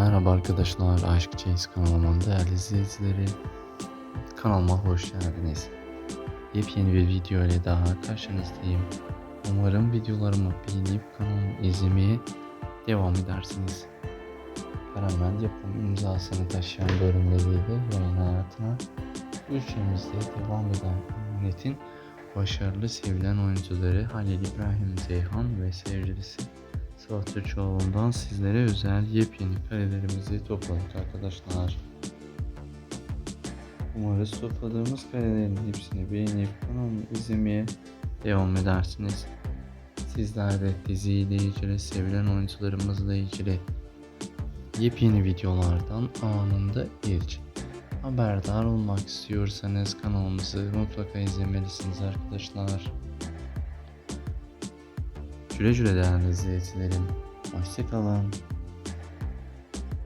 Merhaba arkadaşlar, Aşk Chase kanalımın değerli izleyicileri. Kanalıma hoş geldiniz. Yepyeni bir video ile daha karşınızdayım. Umarım videolarımı beğenip kanalımı izlemeye devam edersiniz. Karamel yapım imzasını taşıyan bölümleriyle yayın hayatına ülkemizde devam eden Emanetin başarılı sevilen oyuncuları Halil İbrahim Zeyhan ve sevgilisi Sıvat Türkoğlu'ndan sizlere özel yepyeni karelerimizi topladık arkadaşlar. Umarız topladığımız karelerin hepsini beğenip kanalımı izlemeye devam edersiniz. Sizler de diziyle ilgili, sevilen oyuncularımızla ilgili yepyeni videolardan anında ilk haberdar olmak istiyorsanız kanalımızı mutlaka izlemelisiniz arkadaşlar. Güle güle değerli izleyicilerim. Hoşçakalın.